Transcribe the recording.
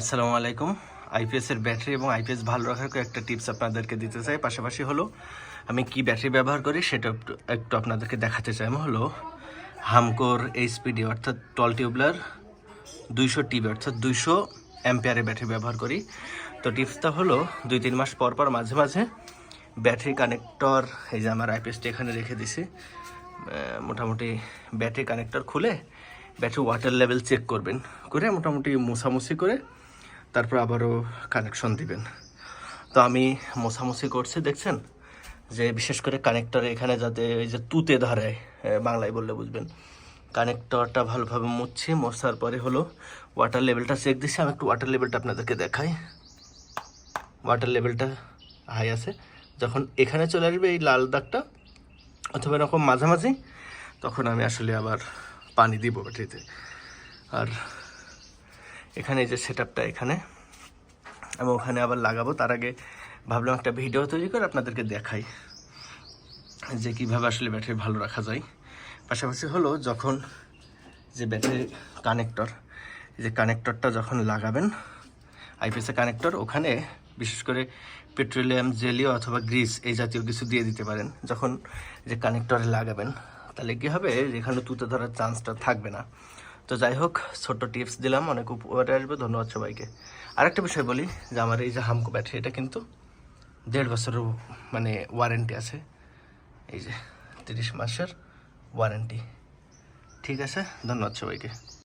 আসসালামু আলাইকুম। আইপিএস এর ব্যাটারি এবং আইপিএস ভালো রাখার কয়েকটা টিপস আপনাদেরকে দিতে চাই। পাশাপাশি হলো, আমি কি ব্যাটারি ব্যবহার করি সেটা একটু একটু আপনাদেরকে দেখাতে চাই। আমি হলো হামকোর এইচপিডি অর্থাৎ টল টিউবলার দুইশো টিবি অর্থাৎ দুইশো অ্যাম্পিয়ারের ব্যাটারি ব্যবহার করি। তো টিপসটা হলো দুই তিন মাস পর পর মাঝে মাঝে ব্যাটারি কানেক্টর এই যে আমার আইপিএসটি এখানে রেখে দিছি মোটামুটি ব্যাটারি কানেক্টর খুলে ব্যাটারি ওয়াটার লেভেল চেক করবেন। করে মোটামুটি মোছামুছি করে তারপর আবারও কানেকশন দিবেন। তো আমি মোছামুছি করছি, দেখছেন? যে বিশেষ করে কানেক্টরে এখানে যাতে এই যে তুতে ধরে বাংলায় বললে বুঝবেন। কানেক্টরটা ভালোভাবে মুছছি, মোছার পরে হলো ওয়াটার লেভেলটা চেক দিচ্ছি আমি একটু ওয়াটার লেভেলটা আপনাদেরকে দেখাই। ওয়াটার লেভেলটা হাই আছে। যখন এখানে চলে আসবে এই লাল দাগটা, অথবা এরকম মাঝামাঝি, তখন আমি আসলে আবার পানি দিব ব্যাটারিতে আর এখানে যে সেট এখানে। আমি ওখানে আবার লাগাবো। তার আগে ভাবলাম একটা ভিডিও তৈরি করে আপনাদেরকে দেখাই যে কীভাবে আসলে ব্যাটারি ভালো রাখা যায়। পাশাপাশি হলো যখন যে ব্যাটারি কানেক্টর যে কানেক্টরটা যখন লাগাবেন আইপিএসএ কানেক্টর ওখানে বিশেষ করে পেট্রোলিয়াম জেলি অথবা গ্রিস এই জাতীয় কিছু দিয়ে দিতে পারেন। যখন যে কানেক্টরে লাগাবেন, তাহলে কী হবে? এখানে তুতে ধরার চান্সটা থাকবে না। তো যাই হোক, ছোট্ট টিপস দিলাম, অনেক উপকারে আসবে, ধন্যবাদ সবাইকে। আরেকটা বিষয় বলি, যে আমার এই যে হামকো ব্যাটারি এটা কিন্তু দেড় বছরের মানে ওয়ারেন্টি আছে। এই যে, তিরিশ মাসের ওয়ারেন্টি ঠিক আছে, ধন্যবাদ সবাইকে।